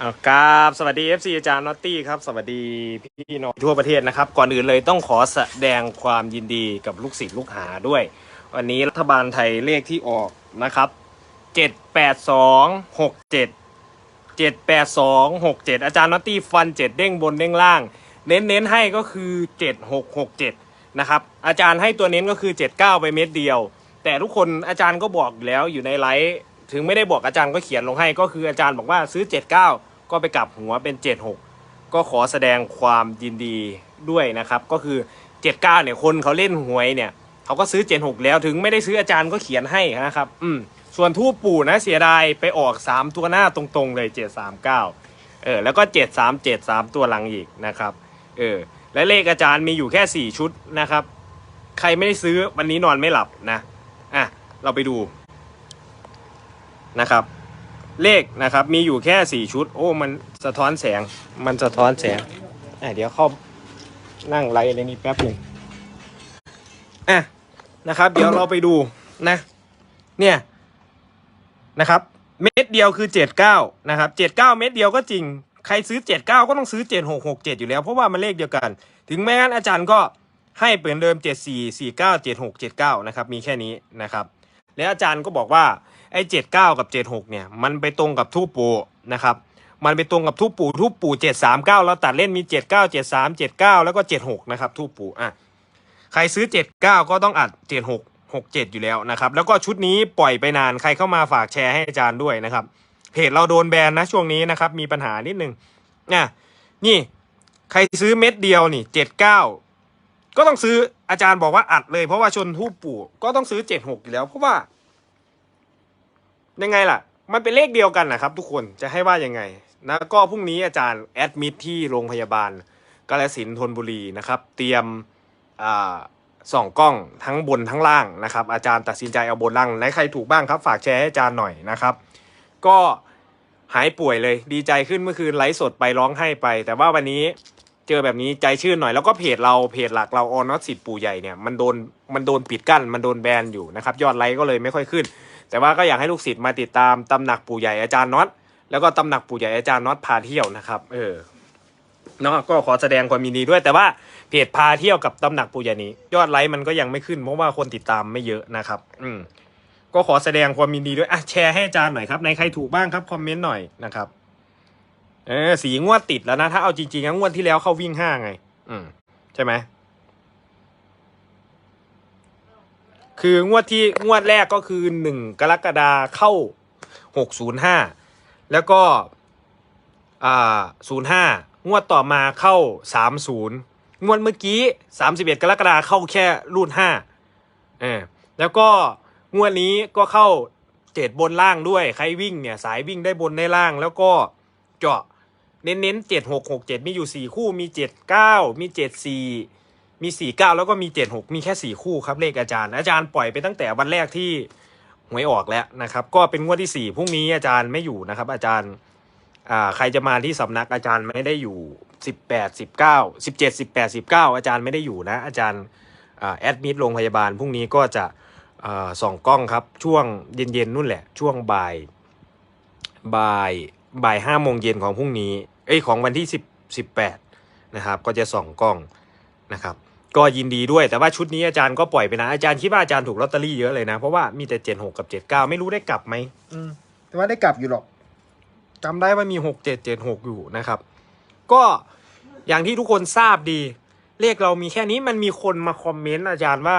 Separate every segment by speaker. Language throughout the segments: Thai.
Speaker 1: เอาครับสวัสดี FC อาจารย์นอตตี้ครับสวัสดีพี่น้องทั่วประเทศนะครับ ก่อนอื่นเลยต้องขอแสดงความยินดีกับลูกศิษย์ลูกหาด้วย วันนี้รัฐบาลไทยเลขที่ออกนะครับ782 67 78267อาจารย์นอตตี้ฟัน7เด้งบนเด้งล่าง เน้นเน้นให้ก็คือ7667นะครับอาจารย์ให้ตัวเน้นก็คือ79ไปเม็ดเดียว แต่ทุกคนอาจารย์ก็บอกอยู่แล้วอยู่ในไลฟ์ถึงไม่ได้บอกอาจารย์ก็เขียนลงให้ก็คืออาจารย์บอกว่าซื้อ79ก็ ก็ไปกลับหัวเป็น 76 ก็ขอแสดงความยินดีด้วยนะครับ ก็คือ 79เนี่ยคนเขาเล่นหวยเนี่ยเขาก็ซื้อ 76 แล้วถึงไม่ได้ซื้ออาจารย์ก็เขียนให้นะครับ อืมส่วนทูปปู่นะเสียดายไปออก 3 ตัวหน้าตรงๆเลย 739 เออแล้วก็ 737 3 ตัวหลังอีกนะครับ เออและเลขอาจารย์มีอยู่แค่ 4 ชุดนะครับ ใครไม่ได้ซื้อวันนี้นอนไม่หลับนะอะเราไปดูนะครับ เลขนะครับ มีอยู่แค่4ชุด โอ้ มันสะท้อนแสง มันสะท้อนแสงอะเดี๋ยวเข้านั่งไลฟ์ในนี้แป๊บหนึ่งอะนะครับ เดี๋ยวเราไปดูนะ เนี่ยนะครับ เม็ดเดียวคือ79นะครับ79เม็ดเดียวก็จริง ใครซื้อ79ก็ต้องซื้อ7667อยู่แล้วเพราะว่ามันเลขเดียวกัน ถึงแม้งั้นอาจารย์ก็ให้เปมือนเดิม74 49 76 79นะครับ มีแค่นี้นะครับ แล้วอาจารย์ก็บอกว่า ไอ้79กับ76เนี่ยมันไปตรงกับทูปปูนะครับมันไปตรงกับทูปปูทูปปู739แล้วตัดเล่นมี79 73 79แล้วก็76นะครับทูปปูอะใครซื้อ79ก็ต้องอัด76 67อยู่แล้วนะครับแล้วก็ชุดนี้ปล่อยไปนานใครเข้ามาฝากแชร์ให้อาจารย์ด้วยนะครับเพจเราโดนแบนนะช่วงนี้นะครับมีปัญหานิดนึงอะนี่ใครซื้อเม็ดเดียวนี่79ก็ต้องซื้ออาจารย์บอกว่าอัดเลยเพราะว่าชนทูปปู่ก็ต้องซื้อ76อยู่แล้วเพราะว่า ยังไงล่ะ มันเป็นเลขเดียวกันนะครับ ทุกคนจะให้ว่ายังไงนะก็พรุ่งนี้อาจารย์แอดมิทที่โรงพยาบาลกาฬสินธนบุรีนะครับ เตรียมอ่าส่องกล้องทั้งบนทั้งล่างนะครับ อาจารย์ตัดสินใจเอาบนล่างไหนใครถูกบ้างครับ ฝากแชร์ให้อาจารย์หน่อยนะครับ ก็หายป่วยเลยดีใจขึ้นเมื่อคืนไลฟ์สดไปร้องไห้ไป แต่ว่าวันนี้เจอแบบนี้ใจชื่นหน่อยแล้วก็เพจเราเพจหลักเราออนอสิทธิ์ปู่ใหญ่เนี่ยมันโดนมันโดนปิดกั้นมันโดนแบนอยู่นะครับ ยอดไลค์ก็เลยไม่ค่อยขึ้น แต่ว่าก็อยากให้ลูกศิษย์มาติดตามตำหนักปู่ใหญ่อาจารย์น็อตแล้วก็ตำหนักปู่ใหญ่อาจารย์น็อตพาเที่ยวนะครับเออเนาะก็ขอแสดงความยินดีด้วย แต่ว่าเพจพาเที่ยวกับตำหนักปู่ใหญ่นี้ ยอดไลค์มันก็ยังไม่ขึ้นเพราะว่าคนติดตามไม่เยอะนะครับ อืมก็ขอแสดงความยินดีด้วยอะแชร์ให้อาจารย์หน่อยครับในใครถูกบ้างครับคอมเมนต์หน่อยนะครับเออสีงวดติดแล้วนะ ถ้าเอาจริงๆงวดที่แล้วเข้าวิ่งห้าไง อืมใช่ไหม คืองวดที่งวดแรกก็คือหนึ่งกรกฎาเข้าหกศูนย์ห้าแล้วก็อ่าศูนย์ห้างวดต่อมาเข้าสามศูนย์งวดเมื่อกี้สามสิบเอ็ดกรกฎาเข้าแค่รูดห้าเออแล้วก็งวดนี้ก็เข้าเจ็ดบนล่างด้วยใครวิ่งเนี่ยสายวิ่งได้บนได้ล่าง แล้วก็เจาะเน้นๆเจ็ดหกหกเจ็ดมีอยู่สี่คู่มีเจ็ดเก้ามีเจ็ดสี่ มีสี่เก้าแล้วก็มีเจ็ดหกมีแค่สี่คู่ครับเลขอาจารย์ อาจารย์ปล่อยไปตั้งแต่วันแรกที่หวยออกแล้วนะครับ ก็เป็นงวดที่สี่พรุ่งนี้อาจารย์ไม่อยู่นะครับ อาจารย์อ่าใครจะมาที่สำนักอาจารย์ไม่ได้อยู่สิบแปดสิบเก้าสิบเจ็ดสิบแปดสิบเก้าอาจารย์ไม่ได้อยู่นะ อาจารย์อ่าแอดมิดโรงพยาบาลพรุ่งนี้ก็จะอ่าส่องกล้องครับช่วงเย็นๆนู่นแหละ ช่วงบ่ายบ่ายบ่ายห้าโมงเย็นของพรุ่งนี้ เอ้ยของวันที่สิบสิบแปดนะครับ ก็จะส่องกล้องนะครับ ก็ยินดีด้วยแต่ว่าชุดนี้อาจารย์ก็ปล่อยไปนะอาจารย์คิดว่าอาจารย์ถูกลอตเตอรี่เยอะเลยนะ เพราะว่ามีแต่เจ็ดหกกับเจ็ดเก้าไม่รู้ได้กลับไหมอืมแต่ว่าได้กลับอยู่หรอกจำได้ว่ามีหกเจ็ดเจ็ดหกอยู่นะครับ ก็อย่างที่ทุกคนทราบดี เลขเรามีแค่นี้มันมีคนมาคอมเมนต์อาจารย์ว่า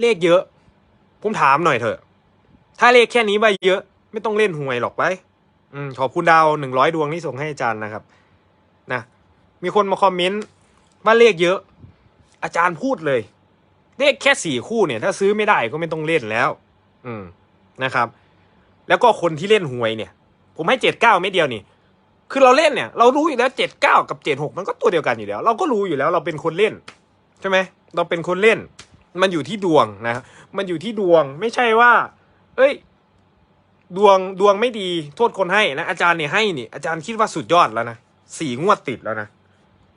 Speaker 1: เลขเยอะ ผมถามหน่อยเถอะ ถ้าเลขแค่นี้ใบเยอะ ไม่ต้องเล่นหวยหรอกไปอืมขอบคุณดาวหนึ่งร้อยดวงที่ส่งให้อาจารย์นะครับ นะมีคนมาคอมเมนต์ว่าเลขเยอะ อาจารย์พูดเลย เลขแค่สี่คู่เนี่ย ถ้าซื้อไม่ได้ก็ไม่ต้องเล่นแล้ว อืมนะครับ แล้วก็คนที่เล่นหวยเนี่ย ผมให้เจ็ดเก้าไม่เดียวนี่ คือเราเล่นเนี่ย เรารู้อยู่แล้วเจ็ดเก้ากับเจ็ดหกมันก็ตัวเดียวกันอยู่แล้ว เราก็รู้อยู่แล้วเราเป็นคนเล่น ใช่ไหมเราเป็นคนเล่น มันอยู่ที่ดวงนะมันอยู่ที่ดวงไม่ใช่ว่า เอ้ย ดวงดวงไม่ดีโทษคนให้นะอาจารย์เนี่ยให้นี่อาจารย์คิดว่าสุดยอดแล้วนะสี่งวดติดแล้วนะ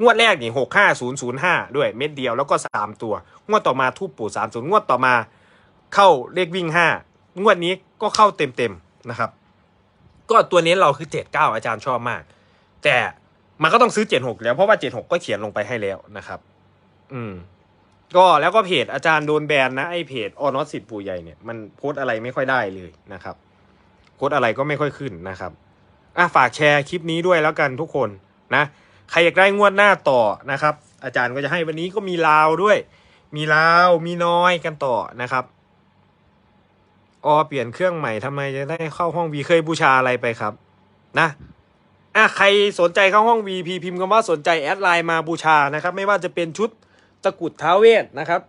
Speaker 1: งวดแรกนี่หกห้าศูนย์ศูนย์ห้าด้วยเม็ดเดียวแล้วก็สามตัว งวดต่อมาทูบปู่สามศูนย์งวดต่อมาเข้าเลขวิ่งห้างวดนี้ก็เข้าเต็มเต็มนะครับ ก็ตัวเน้นเราคือเจ็ดเก้าอาจารย์ชอบมาก แต่มันก็ต้องซื้อเจ็ดหกแล้วเพราะว่าเจ็ดหกก็เขียนลงไปให้แล้วนะครับ อืม ก็แล้วก็เพจอาจารย์โดนแบนนะไอเพจออนอสสิทธิ์ปู่ใหญ่เนี่ยมันโพสอะไรไม่ค่อยได้เลยนะครับโพสอะไรก็ไม่ค่อยขึ้นนะครับอะฝากแชร์คลิปนี้ด้วยแล้วกันทุกคนนะ ใครอยากได้งวดหน้าต่อนะครับ อาจารย์ก็จะให้วันนี้ก็มีลาวด้วย มีลาวมีน้อยกันต่อนะครับออเปลี่ยนเครื่องใหม่ทำไมจะได้เข้าห้องวีเคยบูชาอะไรไปครับ นะอะใครสนใจเข้าห้อง VP พิมพ์คำว่าสนใจแอดไลน์มาบูชานะครับ ไม่ว่าจะเป็นชุดตะกรุดท้าเวทนะครับ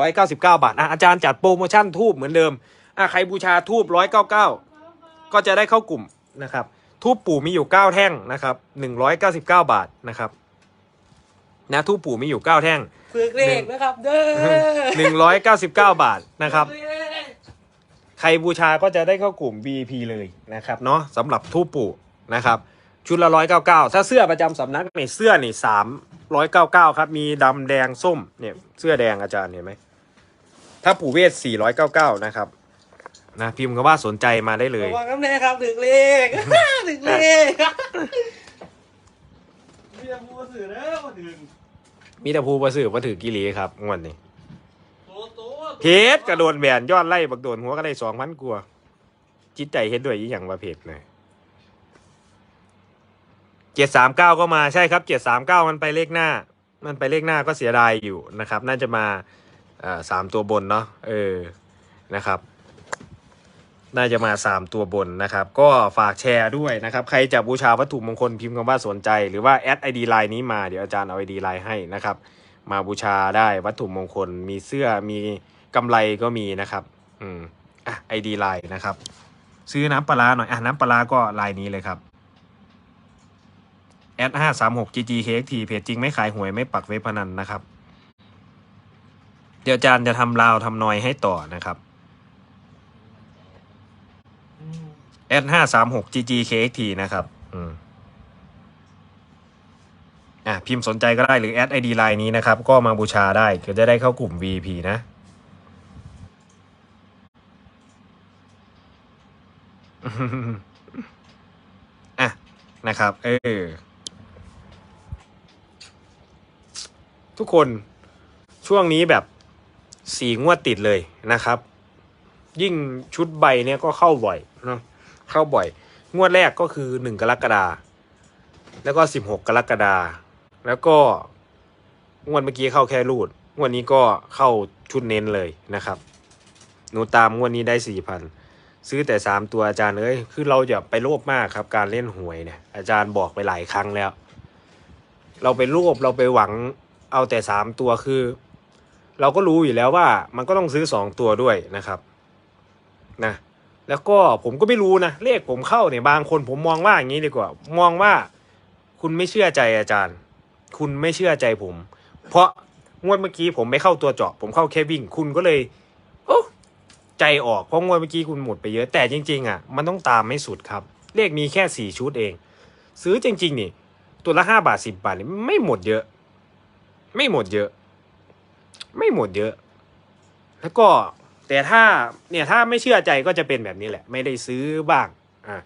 Speaker 1: 499 บาทอะอาจารย์จัดโปรโมชั่นทูบเหมือนเดิมอะใครบูชาทูบ199 ก็จะได้เข้ากลุ่มนะครับ ทูบปู่มีอยู่ 9 แท่งนะครับ199 บาทนะครับนะทูบปู่มีอยู่ 9 แท่ง
Speaker 2: ฝึกเลขนะครับเด้อ
Speaker 1: 199 บาทนะครับ
Speaker 2: ฝึกเลข
Speaker 1: ใครบูชาก็จะได้เข้ากลุ่ม VIP เลยนะครับเนาะสำหรับทูปปู่นะครับ ชุดละร้อยเก้าเก้าถ้าเสื้อประจำสำนักเนี่ยเสื้อนี่สามร้อยเก้าเก้าครับ มีดำแดงส้มเนี่ยเสื้อแดงอาจารย์เห็นไหมถ้าปู่เวทสี่ร้อยเก้าเก้านะครับ นะพิมพ์คำว่าสนใจมาได้เลย
Speaker 2: ระวังน้ำแน่ครับถึกเลข ถึกเลขเรียกผู้สื่อเด้อมาถึง
Speaker 1: มีแต่ภูประสือมาถือกิเลครับงวดนี้
Speaker 2: โตโต
Speaker 1: เพจกระโดนแบนยอดไล่บักโดนหัวก็ได้สองพันกว่าจิตใจเฮ็ดด้วยยี่อย่างว่าเพจเลยเจ็ดสามเก้าก็มาใช่ครับเจ็ดสามเก้ามันไปเลขหน้า มันไปเลขหน้าก็เสียดายอยู่นะครับ น่าจะมาอ่าสามตัวบนเนาะเออนะครับ น่าจะมาสามตัวบนนะครับ ก็ฝากแชร์ด้วยนะครับ ใครจะบูชาวัตถุมงคลพิมพ์คำว่าสนใจ หรือว่าแอดไอดีไลน์นี้มาเดี๋ยวอาจารย์เอาไอดีไลน์ให้นะครับ มาบูชาได้วัตถุมงคล มีเสื้อมีกำไรก็มีนะครับ อืมอะไอดีไลน์นะครับ ซื้อน้ำปลาร้าหน่อยอะน้ำปลาก็ไลายนี้เลยครับแอดห้าสามหก ggkxt เพจจริงไม่ขายหวยไม่ปักเว็บพนันนะครับ เดี๋ยวอาจารย์จะทำราวทำนอยให้ต่อนะครับ แอดห้าสามหก ggkxt นะครับอืมอะพิมพ์สนใจก็ได้หรือแอดไอดีไลน์นี้นะครับ ก็มาบูชาได้ก็จะได้เข้ากลุ่ม VP นะอะนะครับ เออ ทุกคนช่วงนี้แบบสี่งวดติดเลยนะครับ ยิ่งชุดใบเนี่ยก็เข้าบ่อยเนาะ เข้าบ่อย งวดแรกก็คือหนึ่งกรกฎาแล้วก็สิบหกกรกฎาแล้วก็งวดเมื่อกี้เข้าแค่รูด งวดนี้ก็เข้าชุดเน้นเลยนะครับ หนูตามงวดนี้ได้สี่พันซื้อแต่สามตัวอาจารย์เอ้ยคือเราอย่าไปโลภมากครับ การเล่นหวยเนี่ยอาจารย์บอกไปหลายครั้งแล้ว เราไปโลภเราไปหวังเอาแต่สามตัวคือ เราก็รู้อยู่แล้วว่ามันก็ต้องซื้อสองตัวด้วยนะครับ นะ แล้วก็ผมก็ไม่รู้นะเลขผมเข้าเนี่ยบางคนผมมองว่าอย่างนี้ดีกว่า มองว่าคุณไม่เชื่อใจอาจารย์ คุณไม่เชื่อใจผม เพราะงวดเมื่อกี้ผมไม่เข้าตัวเจาะ ผมเข้าแค่วิ่ง คุณก็เลยโอ้ใจออกเพราะงวดเมื่อกี้คุณหมดไปเยอะแต่จริง ๆ อะ มันต้องตามไม่สุดครับ เลขมีแค่สี่ชุดเอง ซื้อจริง ๆ นี่ ตัวละห้าบาทสิบบาทนี่ไม่หมดเยอะ ไม่หมดเยอะ ไม่หมดเยอะ แล้วก็ แต่ถ้าเนี่ยถ้าไม่เชื่อใจก็จะเป็นแบบนี้แหละ ไม่ได้ซื้อบ้างอ่า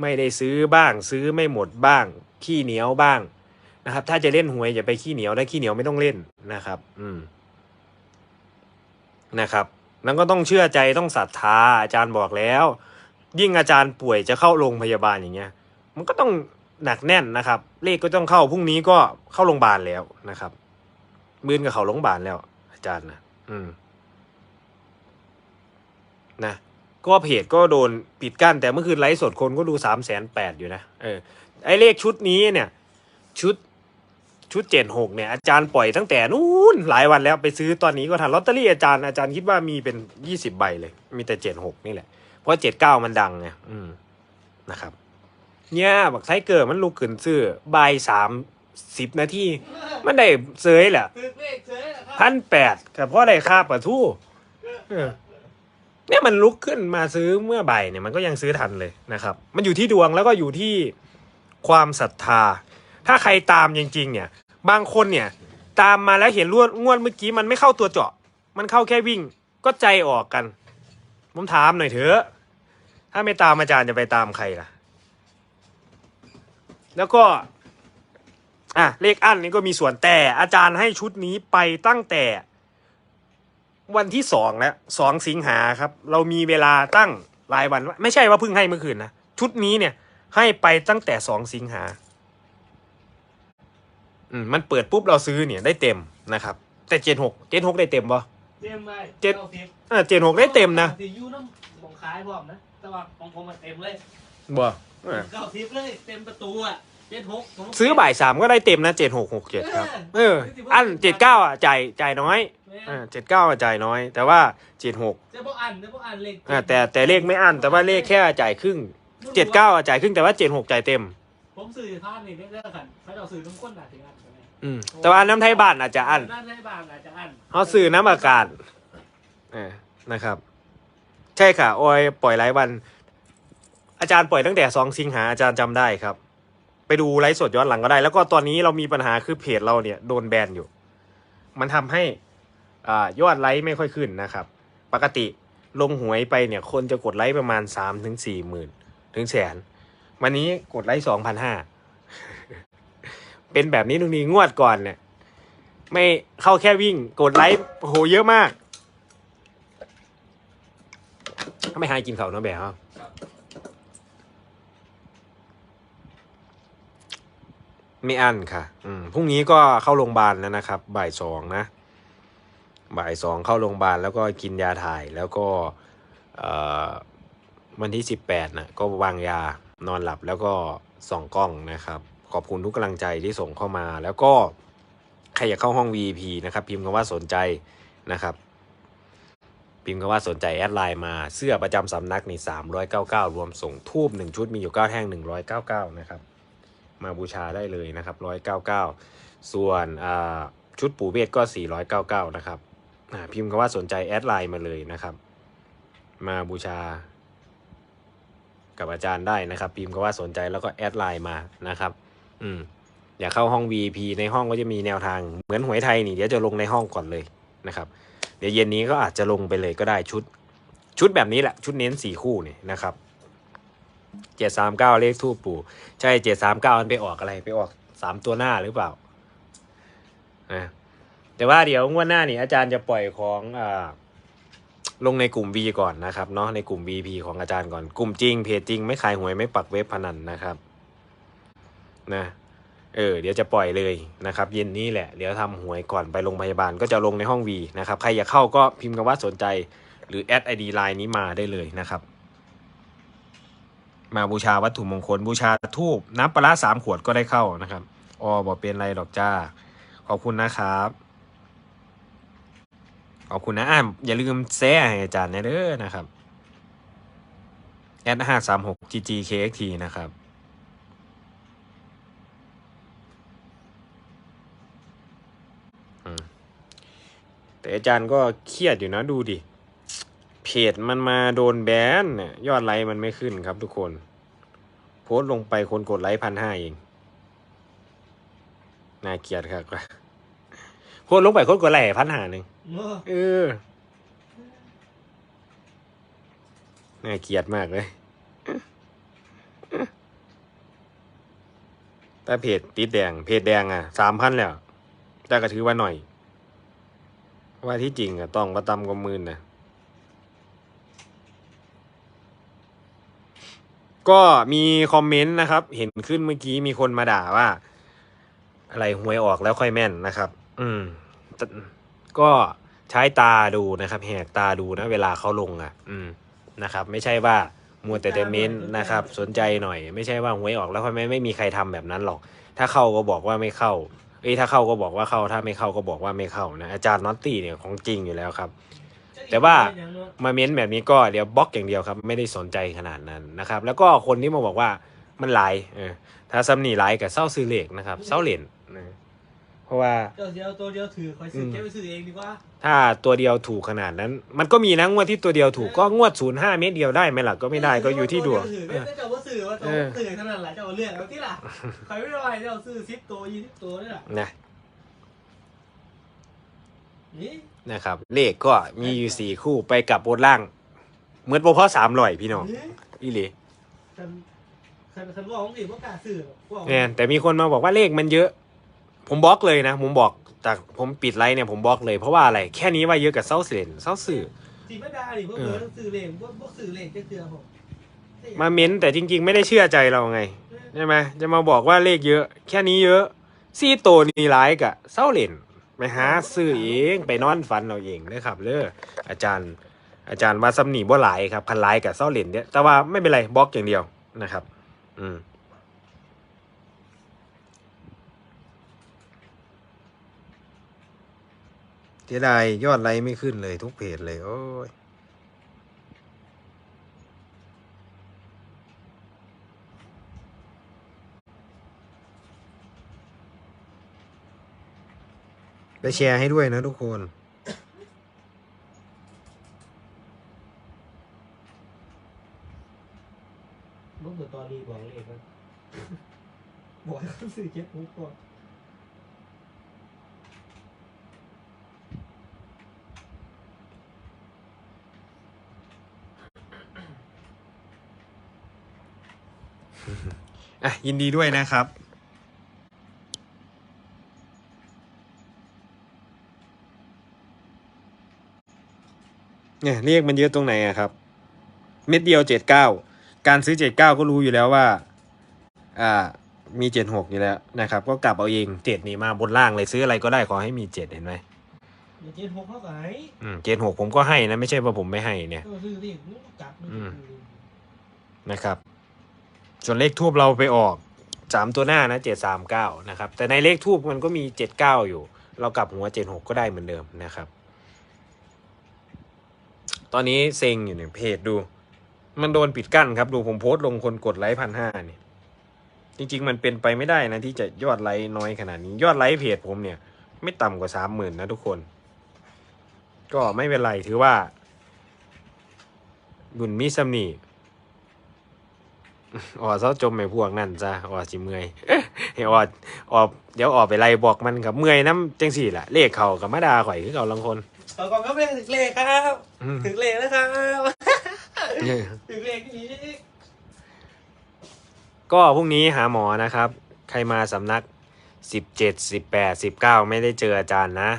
Speaker 1: ไม่ได้ซื้อบ้าง ซื้อไม่หมดบ้าง ขี้เหนียวบ้างนะครับ ถ้าจะเล่นหวยอย่าไปขี้เหนียวได้ขี้เหนียวไม่ต้องเล่นนะครับ อืมนะครับนั้นก็ต้องเชื่อใจต้องศรัทธาอาจารย์บอกแล้ว ยิ่งอาจารย์ป่วยจะเข้าโรงพยาบาลอย่างเงี้ย มันก็ต้องหนักแน่นนะครับ เลขก็ต้องเข้าพรุ่งนี้ก็เข้าโรงพยาบาลแล้วนะครับ มือนกับเขาโรงพยาบาลแล้ว อาจารย์นะอืม นะก็เพจก็โดนปิดกั้นแต่เมื่อคืนไลฟ์สดคนก็ดูสามแสนแปดอยู่นะเออไอเลขชุดนี้เนี่ยชุดชุดเจ็ดหกเนี่ยอาจารย์ปล่อยตั้งแต่นู้นหลายวันแล้วไปซื้อตอนนี้ก็ทันลอตเตอรี่อาจารย์อาจารย์คิดว่ามีเป็นยี่สิบใบเลย มีแต่เจ็ดหกนี่แหละ เพราะเจ็ดเก้ามันดังไงอืมนะครับ เนี่ยบักไทเกอร์มันลุกขึ้นซื้อใบสามสิบนาทีมันได้เซยแหละพันแปดแต่เพราะได้ค่าปะทู่ เนี่ยมันลุกขึ้นมาซื้อเมื่อบ่ายเนี่ยมันก็ยังซื้อทันเลยนะครับ มันอยู่ที่ดวงแล้วก็อยู่ที่ความศรัทธา ถ้าใครตามจริง ๆ เนี่ย บางคนเนี่ย ตามมาแล้วเห็นรวดงวดเมื่อกี้มันไม่เข้าตัวเจาะ มันเข้าแค่วิ่งก็ใจออกกัน ผมถามหน่อยเถอะ ถ้าไม่ตามอาจารย์จะไปตามใครล่ะ แล้วก็ อะเลขอันนี้ก็มีส่วนแต่อาจารย์ให้ชุดนี้ไปตั้งแต่ วันที่สองแล้วสองสิงหาครับ เรามีเวลาตั้งรายวันว่าไม่ใช่ว่าเพิ่งให้เมื่อคืนนะ ชุดนี้เนี่ย ให้ไปตั้งแต่สองสิงหาอืมมันเปิดปุ๊บเราซื้อเนี่ยได้เต็มนะครับ แต่เจนหกเจนหกได้เต็มปะ
Speaker 2: เต็มไป
Speaker 1: เจ็ด
Speaker 2: ก้าสิบ
Speaker 1: อ่าเจนหกได้เต็มนะ
Speaker 2: สิอยูน้ำของขายพร้อมนะแต่ว่าของผมมันเต็มเลย
Speaker 1: บ่อ่า
Speaker 2: เก้าสิบเลยเต็มประตูอะ เจ็ดหกผม
Speaker 1: ซื้อบ่ายสามก็ได้เต็มนะเจ็ดหกหกเจ็ดครับ เออ อันเจ็ดเก้าอะจ่ายจ่ายน้อย
Speaker 2: แม่
Speaker 1: อ่าเจ็ดเก้าจ่ายน้อย แต่ว่าเจ็ดหก
Speaker 2: เจ้าพวกอันเจ้าพวกอันเลข
Speaker 1: อ่าแต่แต่เลขไม่อันแต่ว่าเลขแค่จ่ายครึ่งเจ็ดเก้าจ่ายครึ่งแต่ว่าเจ็ดหกจ่ายเต็ม
Speaker 2: ผมสื่อพลาดนี่ได้ได้กันเขาจะเอาสื่อทุกคนอาจจะอันใช่ไหม
Speaker 1: อืมแต่ว่าน้ำไทยบ้านอาจจะอัน
Speaker 2: นั่นได้บางอาจจะอัน
Speaker 1: เขาซื้อน้ำอากาศอ่านะครับ ใช่ค่ะโอยปล่อยไลฟ์วัน อาจารย์ปล่อยตั้งแต่สองสิงหาอาจารย์จำได้ครับ ไปดูไลฟ์สดย้อนหลังก็ได้ แล้วก็ตอนนี้เรามีปัญหาคือเพจเราเนี่ยโดนแบนอยู่ มันทำให้อ่ายอดไลค์ไม่ค่อยขึ้นนะครับ ปกติลงหวยไปเนี่ยคนจะกดไลค์ประมาณสามถึงสี่หมื่นถึงแสน วันนี้กดไลค์สองพันห้าเป็นแบบนี้ทุกทีงวดก่อนเนี่ยไม่เข้าแค่วิ่งกดไลค์โหเยอะมาก ไม่หายกินเขาเนาะแบบครับ ไม่อั้นค่ะ อืมพรุ่งนี้ก็เข้าโรงพยาบาลแล้วนะครับ บ่ายสองนะ บ่ายสองเข้าโรงพยาบาลแล้วก็กินยาถ่ายแล้วก็เอ่อวันที่สิบแปดนะก็วางยานอนหลับแล้วก็ส่องกล้องนะครับ ขอบคุณทุกกำลังใจที่ส่งเข้ามา แล้วก็ใครอยากเข้าห้อง VIP นะครับ พิมพ์คำว่าสนใจนะครับ พิมพ์คำว่าสนใจแอดไลน์มาเสื้อประจำสำนักนี่399 รวมส่งทูบ1 ชุดมีอยู่ 9 แท่ง 199 นะครับ มาบูชาได้เลยนะครับ199ส่วนชุดปู่เวทก็499นะครับพิมพ์คำว่าสนใจแอดไลน์มาเลยนะครับ มาบูชา กับอาจารย์ได้นะครับ พิมพ์คำว่าสนใจแล้วก็แอดไลน์มานะครับ อืมอยาเข้าห้อง VIP ในห้องก็จะมีแนวทางเหมือนหวยไทยนี่เดี๋ยวจะลงในห้องก่อนเลยนะครับ เดี๋ยวเย็นนี้ก็อาจจะลงไปเลยก็ได้ชุด ชุดแบบนี้แหละชุดเน้นสี่คู่นี่นะครับ เจ็ดสามเก้าเลขทูปปู่ ใช่เจ็ดสามเก้ามันไปออกอะไรไปออกสามตัวหน้าหรือเปล่าอ่าแต่ว่าเดี๋ยวงวดหน้านี่อาจารย์จะปล่อยของอ่าลงในกลุ่ม V ก่อนนะครับเนาะในกลุ่ม VP ของอาจารย์ก่อนกลุ่มจริงเพจจริงไม่ขายหวยไม่ปักเว็บพนันนะครับนะเออเดี๋ยวจะปล่อยเลยนะครับเย็นนี้แหละเดี๋ยวทำหวยก่อนไปโรงพยาบาลก็จะลงในห้องวีนะครับใครอยากเข้าก็พิมพ์คำว่าสนใจ หรือแอดไอดีไลน์นี้มาได้เลยนะครับ มาบูชาวัตถุมงคลบูชาทูบน้ำปลาสามขวดก็ได้เข้านะครับอ๋อบอกเป็นไรดอกจ้า ขอบคุณนะครับ ขอบคุณนะอ่าอย่าลืมแซ่ให้อาจารย์นะเด้อนะครับแอดห้าสามหก ggkxt นะครับแต่อาจารย์ก็เครียดอยู่นะดูดิ เพจมันมาโดนแบนเนี่ยยอดไลค์มันไม่ขึ้นครับทุกคน โพสต์ลงไปคนกดไลค์พันห้าเองน่าเกลียดครับโพสต์ลงไปคนกดไลค์พันห้าหนึ่ง
Speaker 2: เออ
Speaker 1: เออน่าเกลียดมากเลยแต่เพจติดแดง เพจแดงอะสามพันแล้วแต่ก็ถือว่าหน่อย ว่าที่จริงอะต้องประตำกว่าหมื่นนะ ก็มีคอมเมนต์นะครับ เห็นขึ้นเมื่อกี้มีคนมาด่าว่า อะไรหวยออกแล้วค่อยแม่นนะครับ อืม ก็ใช้ตาดูนะครับ แหกตาดูนะ เวลาเขาลงอะ อืมนะครับ ไม่ใช่ว่ามัวแต่แต่เม้นนะครับ สนใจหน่อย ไม่ใช่ว่าหวยออกแล้วค่อยแม่นไม่มีใครทำแบบนั้นหรอก ถ้าเข้าก็บอกว่าไม่เข้า เอ้ยถ้าเข้าก็บอกว่าเข้า ถ้าไม่เข้าก็บอกว่าไม่เข้านะอาจารย์น็อตตี้เนี่ยของจริงอยู่แล้วครับ แต่ว่ามาเม้นแบบนี้ก็เดี๋ยวบล็อกอย่างเดียวครับ ไม่ได้สนใจขนาดนั้นนะครับ แล้วก็คนที่มาบอกว่ามันไลน์เออถ้าซัมนี่ไลน์กับเศร้าซื้อเหล็กนะครับเศร้าเหรียญนะเพราะว่า
Speaker 2: เจ้าเดียวตัวเดียวถือคอยซื้อเก็บไปซื้อเองดีกว่า
Speaker 1: ถ้าตัวเดียวถูกขนาดนั้น มันก็มีนะงวดที่ตัวเดียวถูกก็งวดศูนย์ห้าเมตรเดียวได้ไหมล่ะก็ไม่ได้ก็อยู่ที่ดวง
Speaker 2: ถือ
Speaker 1: เออ
Speaker 2: ไม่เจ้าว่าซื้อว่าตัว
Speaker 1: เออ
Speaker 2: ซื้อเท่านั้นแหละเจ้าเอาเรื่องเอาที่ล่ะใครไม่ได้เจ้าซื้อสิบตัวยี่สิบตัวนี่แหละ
Speaker 1: นะ
Speaker 2: นี่
Speaker 1: นะครับ เลขก็มีอยู่สี่คู่ไปกับบนล่างเหมือนโปรพ่อสามร้อยพี่น้อง
Speaker 2: นี่
Speaker 1: อีหลี
Speaker 2: ฉันคันคันว่าของสิว่ากล้าซื้อว่า
Speaker 1: เนี่ยแต่มีคนมาบอกว่าเลขมันเยอะ ผมบล็อกเลยนะ ผมบอกจากผมปิดไลน์เนี่ยผมบล็อกเลยเพราะว่าอะไรแค่นี้ว่าเยอะกับเซาเซนเซาสื่อ
Speaker 2: สีไม่ได้ดิเพราะเบอร์ต้องซื้อเลงพวกพวกซื้อเลงจะเตือนผม
Speaker 1: มาเม้นแต่จริง ๆ ไม่ได้เชื่อใจเราไงใช่ไหมจะมาบอกว่าเลขเยอะ แค่นี้เยอะซี่โตนี่ร้ายกะเซาเลน ไปหาซื้อเองไปนอนฝันเราเองนะครับเด้ออาจารย์อาจารย์ว่าสำนีบ่หลายครับพันหลายกับเซาเลนเนี่ยแต่ว่าไม่เป็นไรบล็อกอย่างเดียวนะครับ อืมเสียดายยอดไลค์ไม่ขึ้นเลยทุกเพจเลย โอ้ย ไปแชร์ให้ด้วยนะทุกคน
Speaker 2: ลูกเบอร์ตอรีบอกเลขมันบอกให้เขาซื้อเจ็ดปุ๊บก่อน
Speaker 1: อะยินดีด้วยนะครับ เนี่ยเรียกมันเยอะตรงไหนอะครับ เม็ดเดียวเจ็ดเก้าการซื้อเจ็ดเก้าก็รู้อยู่แล้วว่า อ่า มีเจ็ดหกอยู่แล้วนะครับ ก็กลับเอาเองเจ็ดนี่มาบนล่างเลยซื้ออะไรก็ได้ขอให้มีเจ็ดเห็นไหม
Speaker 2: เดี๋ยวเจ็ดหกเข้าไป
Speaker 1: อืมเจ็ดหกผมก็ให้นะไม่ใช่ว่าผมไม่ให้เนี่ย
Speaker 2: ก็ซื้อเลขมึงจับมึง
Speaker 1: อืม
Speaker 2: ซื้อเลข
Speaker 1: นะครับ ส่วนเลขทูบเราไปออกสามตัวหน้านะเจ็ดสามเก้านะครับ แต่ในเลขทูบมันก็มีเจ็ดเก้าอยู่ เรากลับหัวเจ็ดหกก็ได้เหมือนเดิมนะครับ ตอนนี้เซ็งอยู่เนี่ยเพจดู มันโดนปิดกั้นครับดูผมโพสต์ลงคนกดไลค์พันห้าเนี่ยจริง ๆ มันเป็นไปไม่ได้นะที่จะยอดไลค์น้อยขนาดนี้ ยอดไลค์เพจผมเนี่ย ไม่ต่ำกว่าสามหมื่นนะทุกคน ก็ไม่เป็นไรถือว่า บุญมีสำนีออเซาจมไอ้พวกนั่นจ้ะออสิเมื่อยให้ออดออกเดี๋ยวออกไปไล่บอกมันกับเมื่อยน้ำจังสี่แหละเลขเขากับมาดาข่อยคือเขาลังคน
Speaker 2: ต่อก่อนก็ไม่ถึงเลขครับ
Speaker 1: อืม
Speaker 2: ถึงเลขนะครับ
Speaker 1: เนี่ย
Speaker 2: ถึงเลขนี้
Speaker 1: ก็พรุ่งนี้หาหมอนะครับ ใครมาสำนักสิบเจ็ดสิบแปดสิบเก้าไม่ได้เจออาจารย์นะ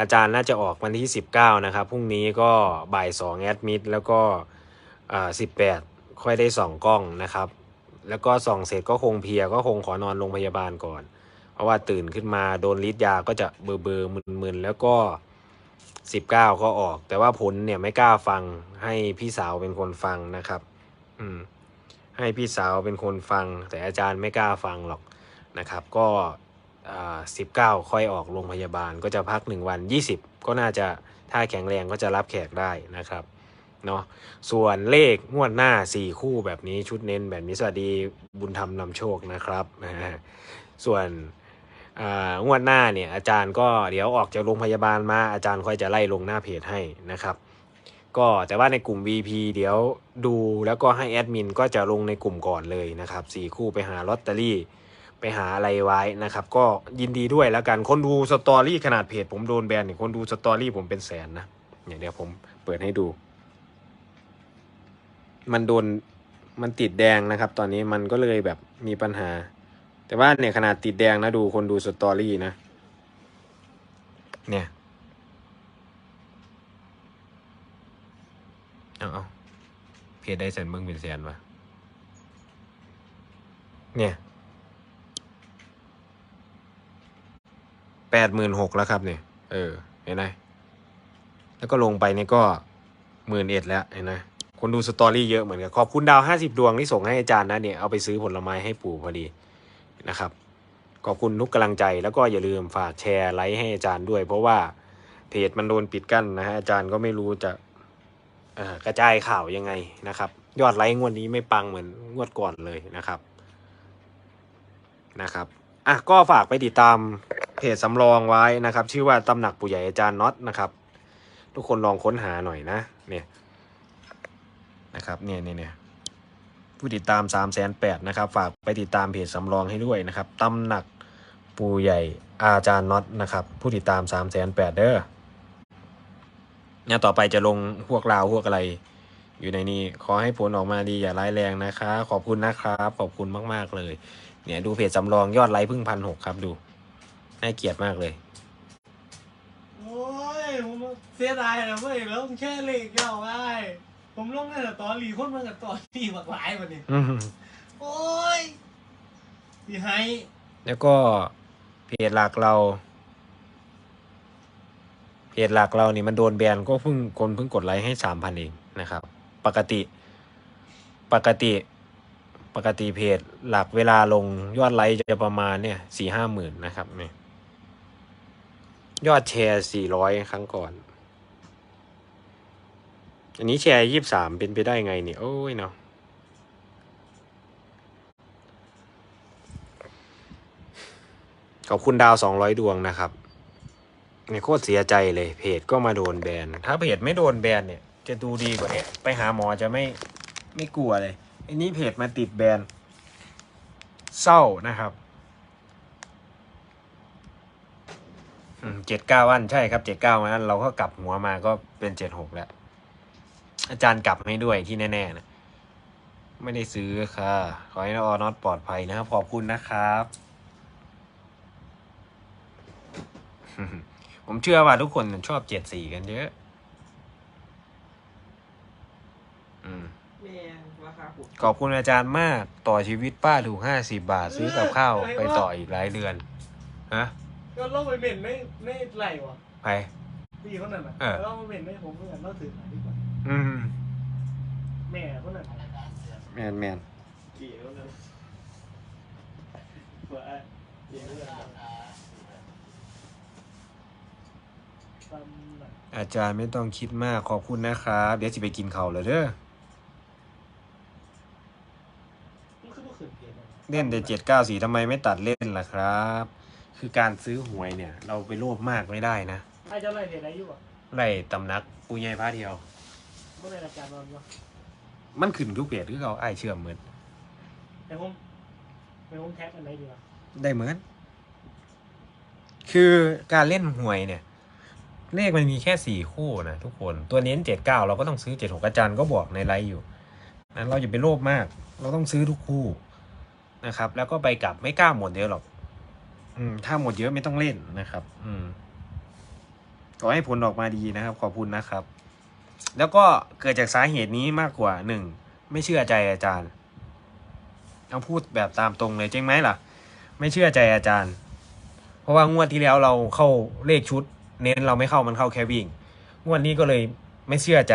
Speaker 1: อาจารย์น่าจะออกวันที่สิบเก้านะครับพรุ่งนี้ก็บ่ายสองแอดมิดแล้วก็อ่าสิบแปดค่อยได้ส่องกล้องนะครับ แล้วก็ส่องเสร็จก็คงเพลียก็คงขอนอนโรงพยาบาลก่อน เพราะว่าตื่นขึ้นมาโดนฤทธิ์ยาก็จะเบอเบอร์มึนๆแล้วก็ สิบเก้าก็ออก แต่ว่าผลเนี่ยไม่กล้าฟังให้พี่สาวเป็นคนฟังนะครับ อืม ให้พี่สาวเป็นคนฟัง แต่อาจารย์ไม่กล้าฟังหรอกนะครับ ก็สิบเก้าค่อยออกโรงพยาบาลก็จะพักหนึ่งวันยี่สิบก็น่าจะถ้าแข็งแรงก็จะรับแขกได้นะครับเนาะส่วนเลขงวดหน้าสี่คู่แบบนี้ชุดเน้นแบบนี้สวัสดีบุญธรรมนำโชคนะครับนะฮะส่วน งวดหน้าเนี่ยอาจารย์ก็เดี๋ยวออกจากโรงพยาบาลมาอาจารย์ค่อยจะไล่ลงหน้าเพจให้นะครับก็แต่ว่าในกลุ่ม VP เดี๋ยวดูแล้วก็ให้แอดมินก็จะลงในกลุ่มก่อนเลยนะครับสี่คู่ไปหาลอตเตอรี่ไปหาอะไรไว้นะครับก็ยินดีด้วยแล้วกันคนดูสตอรี่ขนาดเพจผมโดนแบนเนี่ยคนดูสตอรี่ผมเป็นแสนนะเนี่ยเดี๋ยวผมเปิดให้ดู มันโดนมันติดแดงนะครับ ตอนนี้มันก็เลยแบบมีปัญหา แต่ว่าเนี่ยขนาดติดแดงนะดูคนดูสตอรี่นะ เนี่ยเอาเอาเพจได้แสนเบิ่งเป็นแสนวะเนี่ยแปดหมื่นหกแล้วครับเนี่ยเออ เห็นไหมแล้วก็ลงไปเนี่ยก็หมื่นเอ็ดแล้วเห็นไหมคนดูสตอรี่เยอะเหมือนกัน ขอบคุณดาวห้าสิบดวงที่ส่งให้อาจารย์นะเนี่ย เอาไปซื้อผลไม้ให้ปู่พอดี นะครับ ขอบคุณทุกกำลังใจแล้วก็อย่าลืมฝากแชร์ไลค์ให้อาจารย์ด้วย เพราะว่าเพจมันโดนปิดกั้นนะฮะอาจารย์ก็ไม่รู้จะกระจายข่าวยังไงนะครับ ยอดไลค์งวดนี้ไม่ปังเหมือนงวดก่อนเลยนะครับนะครับอะก็ฝากไปติดตามเพจสำรองไว้นะครับ ชื่อว่าตำหนักปู่ใหญ่อาจารย์น็อตนะครับ ทุกคนลองค้นหาหน่อยนะเนี่ยนะครับเนี่ยเนี่ยเนี่ย ผู้ติดตาม3ามแสนแปดนะครับ ฝากไปติดตามเพจสำรองให้ด้วยนะครับตำหนักปูใหญ่อาจารย์น็อตนะครับ ผู้ติดตาม3ามแสนแปดเด้อเนี่ยต่อไปจะลงพวกราวพวกอะไร อยู่ในนี้ ขอให้ผลออกมาดีอย่าร้ายแรงนะคะ ขอบคุณนะครับ ขอบคุณมาก ๆ เลย เนี่ยดูเพจสำรองยอดไลค์พิ่งพันหกครับดู น่าเกลียดมากเลย
Speaker 2: โอ้ยผมเสียดายนะเว้ยแล้วแค่เลขเก่าไอ้ ผมลงในตอนรีคนมากับตอนรีบักหลายกว่านี้
Speaker 1: อืม
Speaker 2: โอ้ยพี่ไฮ
Speaker 1: แล้วก็เพจหลักเรา เพจหลักเรานี่มันโดนแบนก็เพิ่งคนเพิ่งกดไลค์ให้สามพันเองนะครับ ปกติ ปกติ ปกติเพจหลักเวลาลงยอดไลค์จะประมาณเนี่ยสี่ห้าหมื่นนะครับเนี่ยยอดแชร์สี่ร้อยครั้งก่อน อันนี้แชร์ยี่สามเป็นไปได้ไงเนี่ย โอ้ยเนาะขอบคุณดาวสองร้อยดวงนะครับเนี่ยโคตรเสียใจเลย เพจก็มาโดนแบน ถ้าเพจไม่โดนแบนเนี่ย จะดูดีกว่าเนี่ยไปหาหมอจะไม่ไม่กลัวเลยอันนี้เพจมาติดแบนเศร้านะครับเจ็ดเก้าวันใช่ครับเจ็ดเก้าวันเราก็กลับหัวมาก็เป็นเจ็ดหกแล้ว อาจารย์กลับให้ด้วยที่แน่ๆนะไม่ได้ซื้อค่ะ ขอให้นอน็อตปลอดภัยนะครับ ขอบคุณนะครับ ผมเชื่อว่าทุกคนชอบเจ็ดสี่กันเยอะ อืม
Speaker 2: แม่ราคาผม
Speaker 1: ขอบคุณอาจารย์มากต่อชีวิตป้าถูกห้าสิบาทซื้อกับข้าวไปต่ออีกหลายเดือนฮะ
Speaker 2: ก็ลงไปเหม็นไม่ไม่ไหลวะ
Speaker 1: ไป
Speaker 2: พี่คนนั้นน่ะ
Speaker 1: เออ
Speaker 2: แล้วมาเหม็นไม่ผมเพื่อนเราถือหน่อยดีกว่า
Speaker 1: อืม
Speaker 2: แม่คนนั้นน่ะ
Speaker 1: แมนแมน
Speaker 2: เกี่ยวเลยเผื่อไอ้เกี่ยวเลยตำหนัก
Speaker 1: อาจารย์ไม่ต้องคิดมากขอบคุณนะครับเดี๋ยวจะไปกินข้าวเลยเด้อ
Speaker 2: มันคือเมื่อคืนเกมอะ
Speaker 1: เล่นแต่เจ็ดเก้าสี่ทำไมไม่ตัดเล่นล่ะครับ คือการซื้อหวยเนี่ย เราไปโลภมากไม่ได้นะ
Speaker 2: ไอ้เจ้าไรเด็ดอะไรอยู่อะ
Speaker 1: ไล่ตำนักปูใหญ่พระเดียว
Speaker 2: เมื่อไรอาจารย์นอนวะ
Speaker 1: มันขึ้นทุกเพจคือเขาไอ้ายเชื่อมเหมือน
Speaker 2: แต่ผมแต่ผมแท็กอันไหนดีวะ
Speaker 1: ได้เหมือน คือการเล่นหวยเนี่ย เลขมันมีแค่สี่คู่นะทุกคนตัวเน้นเจ็ดเก้าเราก็ต้องซื้อเจ็ดหกอาจารย์ก็บอกในไลฟ์อยู่นั้นเราอย่าไปโลภมาก เราต้องซื้อทุกคู่นะครับ แล้วก็ไปกลับไม่กล้าหมดเยอะหรอก อืม ถ้าหมดเยอะไม่ต้องเล่นนะครับ อืมขอให้ผลออกมาดีนะครับ ขอบคุณนะครับ แล้วก็เกิดจากสาเหตุนี้มากกว่าหนึ่งไม่เชื่อใจอาจารย์ต้องพูดแบบตามตรงเลยจริงไหมล่ะ ไม่เชื่อใจอาจารย์ เพราะว่างวดที่แล้วเราเข้าเลขชุด เน้นเราไม่เข้ามันเข้าแค่วิ่ง งวดนี้ก็เลยไม่เชื่อใจ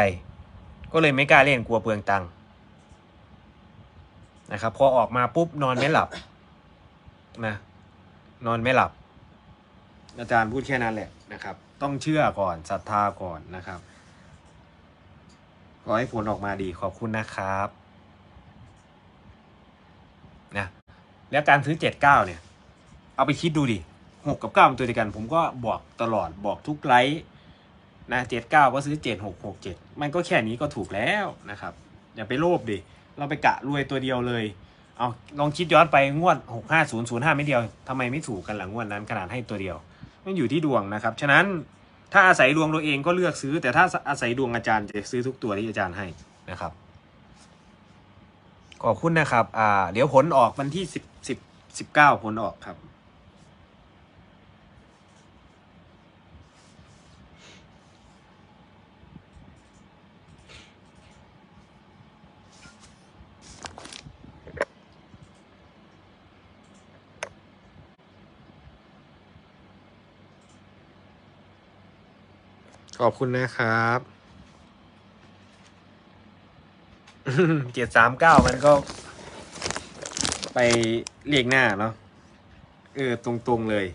Speaker 1: ก็เลยไม่กล้าเล่นกลัวเปลืองตังค์นะครับพอออกมาปุ๊บนอนไม่หลับนะนอนไม่หลับ อาจารย์พูดแค่นั้นแหละนะครับ ต้องเชื่อก่อนศรัทธาก่อนนะครับ ขอให้ผลออกมาดีขอบคุณนะครับนะแล้วการซื้อเจ็ดเก้าเนี่ย เอาไปคิดดูดิหกกับเก้าเป็นตัวเดียวกัน ผมก็บอกตลอดบอกทุกไลฟ์นะเจ็ดเก้าก็ซื้อเจ็ดหกหกเจ็ดมันก็แค่นี้ก็ถูกแล้วนะครับ อย่าไปโลภดิ เราไปกะรวยตัวเดียวเลย เอาลองคิดย้อนไปงวดหกห้าศูนย์ศูนย์ห้าไม่เดียวทำไมไม่ถูกกันหลังงวดนั้นขนาดให้ตัวเดียว มันอยู่ที่ดวงนะครับ ฉะนั้น ถ้าอาศัยดวงตัวเองก็เลือกซื้อ แต่ถ้าอาศัยดวงอาจารย์จะซื้อทุกตัวที่อาจารย์ให้นะครับ ขอบคุณนะครับ อ่า เดี๋ยวผลออกวันที่สิบสิบสิบเก้าผลออกครับ ขอบคุณนะครับเจ็ดสามเก้ามันก็ ไปเรียกหน้าเนาะเออตรงๆเลย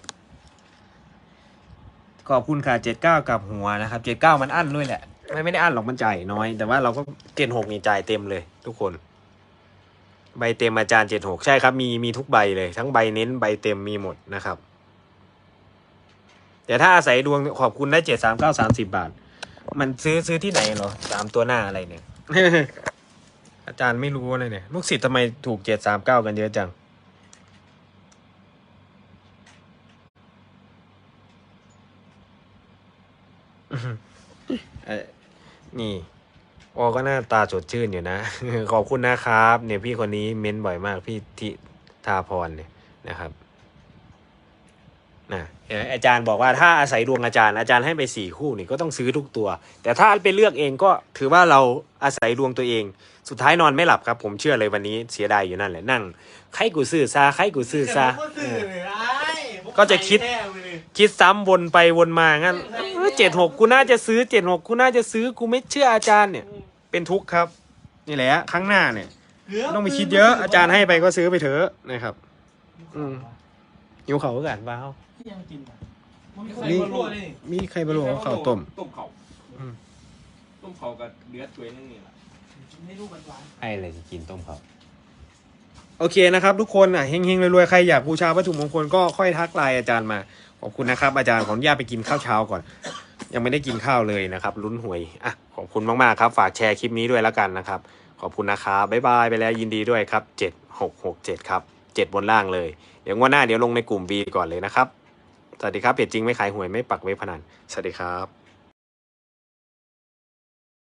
Speaker 1: ขอบคุณค่ะเจ็ดเก้ากับหัวนะครับเจ็ดเก้ามันอั้นด้วยแหละไม่ไม่ได้อั้นหรอกมันจ่ายน้อย แต่ว่าเราก็เจ็ดหกนี่จ่ายเต็มเลย ทุกคน ใบเต็มอาจารย์เจ็ดหกใช่ครับ มีมีทุกใบเลย ทั้งใบเน้นใบเต็มมีหมดนะครับ แต่ถ้าอาศัยดวงขอบคุณได้เจ็ดสามเก้าสามสิบาท มันซื้อซื้อที่ไหนเหรอสามตัวหน้าอะไรเนี่ย อาจารย์ไม่รู้เลยเนี่ย ลูกศิษย์ทำไมถูกเจ็ดสามเก้ากันเยอะจังเอ่อนี่ออก็หน้าตาสดชื่นอยู่นะ ขอบคุณนะครับ เนี่ยพี่คนนี้เม้นบ่อยมากพี่ทิทาพรเนี่ยนะครับ นะเห็นไหมอาจารย์บอกว่าถ้าอาศัยดวงอาจารย์อาจารย์ให้ไปสี่คู่นี่ก็ต้องซื้อทุกตัว แต่ถ้าไปเลือกเองก็ถือว่าเราอาศัยดวงตัวเอง สุดท้ายนอนไม่หลับครับ ผมเชื่อเลยวันนี้เสียดายอยู่นั่นแหละนั่งใครกูซื้อซาใครกูซื้อซา
Speaker 2: แต่ผมก็ซื้อเลยไอ้ผม
Speaker 1: ก็จะคิด
Speaker 2: ไปแน่เลย
Speaker 1: คิดซ้ำวนไปวนมางั้นเจ็ดหกกูน่าจะซื้อเจ็ดหกกูน่าจะซื้อกูไม่เชื่ออาจารย์เนี่ย เป็นทุกข์ครับ นี่แหละครั้งหน้าเนี่ย
Speaker 2: เกืบ
Speaker 1: ต้องไปคิดเยอะอาจารย์ให้ไปก็ซื้อไปเถอะนะครับ อืมหิวเขาก็กันเปล่า
Speaker 2: ยังกินอะมัน
Speaker 1: นี่
Speaker 2: มีคนรู้นี่
Speaker 1: มีใครไปลงข้าวต้ม
Speaker 3: ต้มเขา
Speaker 1: อืม
Speaker 3: ต้มเขากับเลือดตัวนึงนี่แหละ
Speaker 2: ไม่รู้มันหวาน
Speaker 1: ไอ้อะไรจะกินต้มเขาโอเคนะครับ ทุกคนอะเฮงๆรวยๆใครอยากบูชาวัตถุมงคลก็ค่อยทักไลน์อาจารย์มา ขอบคุณนะครับ อาจารย์ขออนุญาตไปกินข้าวเช้าก่อน ยังไม่ได้กินข้าวเลยนะครับลุ้นหวยอะขอบคุณมากๆครับ ฝากแชร์คลิปนี้ด้วยแล้วกันนะครับ ขอบคุณนะครับบ๊ายบายไปแล้วยินดีด้วยครับเจ็ดหกหกเจ็ดครับเจ็ดบนล่างเลย เดี๋ยวงวันหน้าเดี๋ยวลงในกลุ่ม B ก่อนเลยนะครับ สวัสดีครับเพจจริงไม่ขายหวยไม่ปักเว็บพนันสวัสดีครับ